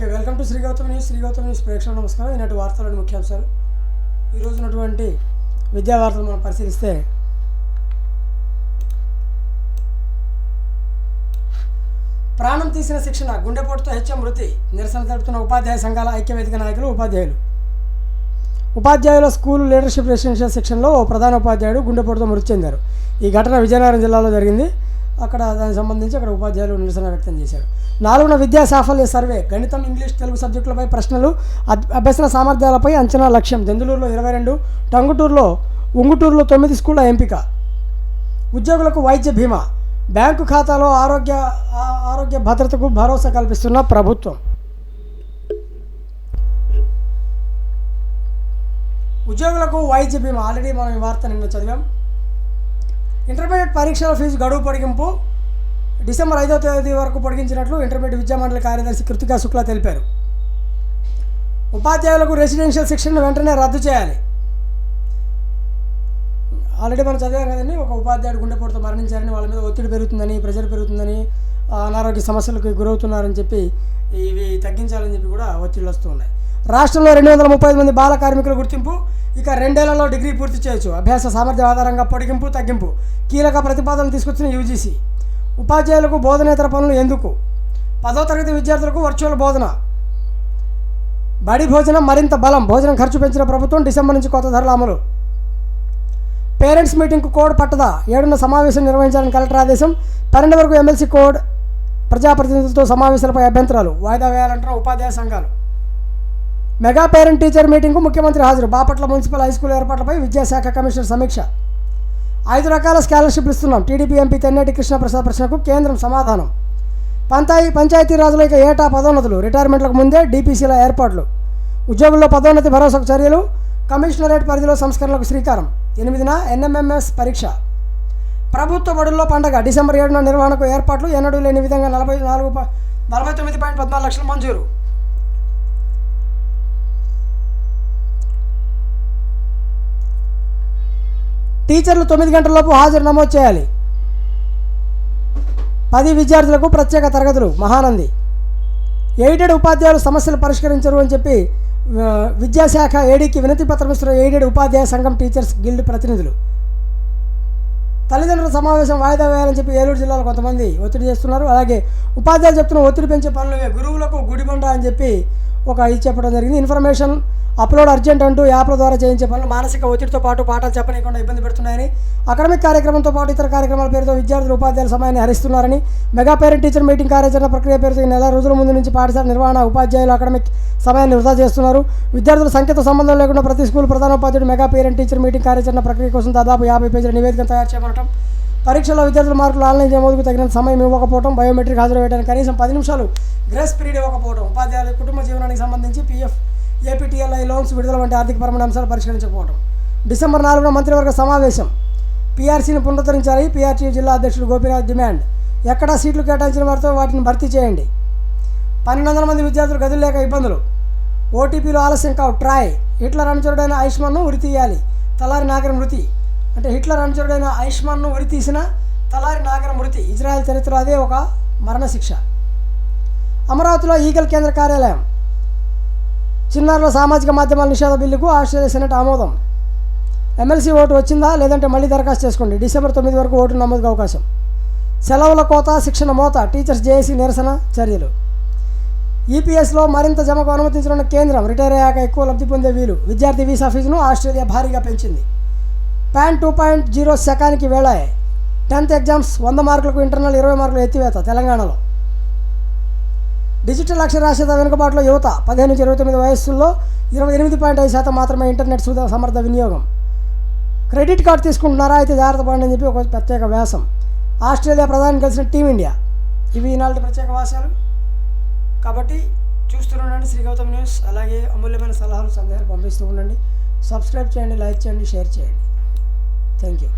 Okay welcome to Shri Gautam news. Shri Gautam news ప్రేక్షకులు నమస్కారం. ఈనాటి వార్తలను ముఖ్యాంశాలు. ఈరోజు ఉన్నటువంటి విద్యా వార్తలు మనం పరిశీలిస్తే ప్రాణం తీసిన శిక్షణ గుండెపోటుతో హెచ్ఎం మృతి నిరసన తెలుపుతున్న ఉపాధ్యాయ సంఘాల ఐక్యవేదిక నాయకులు ఉపాధ్యాయులు. ఉపాధ్యాయుల స్కూల్ లీడర్షిప్ రెసిడెన్షియల్ సెక్షన్లో ఓ ప్రధాన ఉపాధ్యాయుడు గుండెపోటుతో మృతి చెందారు. ఈ ఘటన విజయనగరం జిల్లాలో జరిగింది. అక్కడ దానికి సంబంధించి అక్కడ ఉపాధ్యాయులు నిరసన వ్యక్తం చేశారు. నాలుగున విద్యా సాఫల్య సర్వే గణితం ఇంగ్లీష్ తెలుగు సబ్జెక్టులపై ప్రశ్నలు అభ్యసన సామర్థ్యాలపై అంచనా లక్ష్యం దెందులూరులో ఇరవై రెండు టంగుటూరులో ఉంగుటూరులో తొమ్మిది స్కూళ్ళ ఎంపిక. ఉద్యోగులకు వైద్య బీమా బ్యాంకు ఖాతాలో ఆరోగ్య ఆరోగ్య భద్రతకు భరోసా కల్పిస్తున్న ప్రభుత్వం. ఉద్యోగులకు వైద్య బీమా ఆల్రెడీ మనం ఈ వార్త నిన్న చదివాం. ఇంటర్మీడియట్ పరీక్షల ఫీజు గడువు పొడిగింపు డిసెంబర్ ఐదవ తేదీ వరకు పొడిగించినట్లు ఇంటర్మీడియట్ విద్యామండలి కార్యదర్శి కృతికా శుక్లా తెలిపారు. ఉపాధ్యాయులకు రెసిడెన్షియల్ శిక్షణను వెంటనే రద్దు చేయాలి. ఆల్రెడీ మనం చదివాం కదండి ఒక ఉపాధ్యాయుడు గుండెపోటుతో మరణించారని వాళ్ళ మీద ఒత్తిడి పెరుగుతుందని ప్రెజర్ పెరుగుతుందని అనారోగ్య సమస్యలకు గురవుతున్నారని చెప్పి ఇవి తగ్గించాలని చెప్పి కూడా ఒత్తిళ్ళు వస్తూ ఉన్నాయి. రాష్ట్రంలో రెండు వందల ముప్పై మంది బాల కార్మికుల గుర్తింపు ఇక రెండేళ్ళలో డిగ్రీ పూర్తి చేయొచ్చు. అభ్యాస సామర్థ్యం ఆధారంగా పొడిగింపు తగ్గింపు. కీలక ప్రతిపాదనలు తీసుకొచ్చిన యూజీసీ. ఉపాధ్యాయులకు బోధనేతర పనులు ఎందుకు? పదో తరగతి విద్యార్థులకు వర్చువల్ బోధన. బడి భోజనం మరింత బలం భోజనం ఖర్చు పెంచిన ప్రభుత్వం డిసెంబర్ నుంచి కొత్త ధరల అమలు. Parents మీటింగ్కు code పట్టదా? ఏడున్న సమావేశం నిర్వహించాలని కలెక్టర్ ఆదేశం. పన్నెండు వరకు ఎమ్మెల్సీ కోడ్ ప్రజాప్రతినిధులతో సమావేశాలపై అభ్యంతరాలు. వాయిదా వేయాలంటారు ఉపాధ్యాయ సంఘాలు? మెగా పేరెంట్ టీచర్ మీటింగ్కు ముఖ్యమంత్రి హాజరు. బాపట్ల మున్సిపల్ హై స్కూల్ ఏర్పాట్లపై విద్యాశాఖ కమిషనర్ సమీక్ష. ఐదు రకాల స్కాలర్షిప్లు ఇస్తున్నాం. టీడీపీ ఎంపీ తెన్నేటి కృష్ణప్రసాద్ ప్రశ్నకు కేంద్రం సమాధానం. పంచాయి పంచాయతీరాజులో ఇక ఏటా పదోన్నతులు. రిటైర్మెంట్లకు ముందే డీపీసీల ఏర్పాట్లు. ఉద్యోగుల్లో పదోన్నతి భరోసాకు చర్యలు. కమిషనరేట్ పరిధిలో సంస్కరణలకు శ్రీకారం. ఎనిమిదిన ఎన్ఎంఎంఎస్ పరీక్ష. ప్రభుత్వ బడుల్లో పండగ డిసెంబర్ ఏడున నిర్వహణకు ఏర్పాట్లు ఎన్నడూ లేని విధంగా నలభై నాలుగు నలభై తొమ్మిది పాయింట్ పద్నాలుగు లక్షలు మంజూరు. టీచర్లు తొమ్మిది గంటలలోపు హాజరు నమోదు చేయాలి. పది విద్యార్థులకు ప్రత్యేక తరగతులు. మహానంది. ఎయిడెడ్ ఉపాధ్యాయులు సమస్యలు పరిష్కరించరు అని చెప్పి విద్యాశాఖ ఏడీకి వినతి పత్రం ఇస్తున్న ఎయిడెడ్ ఉపాధ్యాయ సంఘం టీచర్స్ గిల్డ్ ప్రతినిధులు. తల్లిదండ్రుల సమావేశం వాయిదా వేయాలని చెప్పి ఏలూరు జిల్లాలో కొంతమంది ఒత్తిడి చేస్తున్నారు. అలాగే ఉపాధ్యాయులు చెప్తున్న ఒత్తిడి పెంచే పనులు గురువులకు గుడిబండ అని చెప్పి ఒక ఇది చెప్పడం జరిగింది. ఇన్ఫర్మేషన్ అప్లోడ్ అర్జెంట్ అంటూ యాప్ల ద్వారా చేయించే పనులు మానసిక ఒత్తిడితో పాటు పాఠాలు చెప్పనీయకుండా ఇబ్బంది పెడుతున్నాయని అకాడమిక్ కార్యక్రమంతో పాటు ఇతర కార్యక్రమాల పేరుతో విద్యార్థులు ఉపాధ్యాయుల సమయాన్ని హరిస్తున్నారని మెగా పేరెంట్ టీచర్ మీటింగ్ కార్యాచరణ ప్రక్రియ పేరుతో ఈ నెల రోజుల ముందు నుంచి పాఠశాల నిర్వహణ ఉపాధ్యాయులు అకాడమిక్ సమయాన్ని వృధా చేస్తున్నారు. విద్యార్థుల సంఖ్యతో సంబంధం లేకుండా ప్రతి స్కూల్ ప్రధానోపాధ్యాయుడు మెగా పేరెంట్ టీచర్ మీటింగ్ కార్యాచరణ ప్రక్రియ కోసం దాదాపు యాభై పేజీల నివేదిక తయారు చేయబడటం పరీక్షలో విద్యార్థుల మార్కులు ఆన్లైన్ నమోదుకు తగినంత సమయం ఇవ్వకపోవడం బయోమెట్రిక్ హాజరు వేయడానికి కనీసం పది నిమిషాలు గ్రేస్ పీరియడ్ ఇవ్వకపోవడం ఉపాధ్యాయులు కుటుంబ జీవనానికి సంబంధించి పీఎఫ్ ఏపీటీఎల్ఐ లోన్స్ విడుదల వంటి ఆర్థికపరమైన అంశాలు పరిష్కరించకపోవడం డిసెంబర్ నాలుగున మంత్రివర్గ సమావేశం. పీఆర్సీని పునరుద్ధరించాలి. పీఆర్టీ జిల్లా అధ్యక్షుడు గోపీనాథ్ డిమాండ్. ఎక్కడా సీట్లు కేటాయించిన వారితో వాటిని భర్తీ చేయండి. పన్నెండు వందల మంది విద్యార్థులు గదులు లేక ఇబ్బందులు. ఓటీపీలో ఆలస్యం కావు. ట్రాయ్. హిట్లర్ అనుచరుడైన ఆయుష్మాన్ను ఉరి తీయాలి. తలారి నాగర మృతి అంటే హిట్లర్ అనుచరుడైన ఆయుష్మాన్ను ఉరి తీసిన తలారి నాగర మృతి ఇజ్రాయెల్ చరిత్రలో అదే ఒక మరణశిక్ష. అమరావతిలో ఈగల్ కేంద్ర కార్యాలయం. చిన్నారుల సామాజిక మాధ్యమాల నిషేధ బిల్లుకు ఆస్ట్రేలియా సెనెట్ ఆమోదం. ఎమ్మెల్సీ ఓటు వచ్చిందా లేదంటే మళ్ళీ దరఖాస్తు చేసుకోండి. డిసెంబర్ తొమ్మిది వరకు ఓటు నమోదుకు అవకాశం. సెలవుల కోత శిక్షణ మోత టీచర్స్ జేఏసీ నిరసన చర్యలు. ఈపీఎస్లో మరింత జమకు అనుమతించనున్న కేంద్రం రిటైర్ అయ్యాక ఎక్కువ లబ్ధి పొందే వీలు. విద్యార్థి వీసా ఫీజును ఆస్ట్రేలియా భారీగా పెంచింది. ప్యాన్ టూ పాయింట్ జీరో శకానికి వేళాయి టెన్త్ ఎగ్జామ్స్ వంద మార్కులకు ఇంటర్నల్ ఇరవై మార్కులు ఎత్తివేత తెలంగాణలో. డిజిటల్ అక్షరాస్యత వెనుకబాటులో యువత? పదిహేను నుంచి ఇరవై తొమ్మిది వయస్సుల్లో ఇరవై ఎనిమిది పాయింట్ ఐదు శాతం మాత్రమే ఇంటర్నెట్ సుధ సమర్థ వినియోగం. క్రెడిట్ కార్డు తీసుకుంటున్నారా? అయితే జాగ్రత్త పడండి అని చెప్పి ఒక ప్రత్యేక వ్యాసం. ఆస్ట్రేలియా ప్రధాని కలిసిన టీమిండియా ఇవి ఈనాటి ప్రత్యేక వ్యాసాలు. కాబట్టి చూస్తుండండి శ్రీ గౌతమ్ న్యూస్. అలాగే అమూల్యమైన సలహాలు సందేహాలు పంపిస్తూ ఉండండి. సబ్స్క్రైబ్ చేయండి లైక్ చేయండి షేర్ చేయండి. Thank you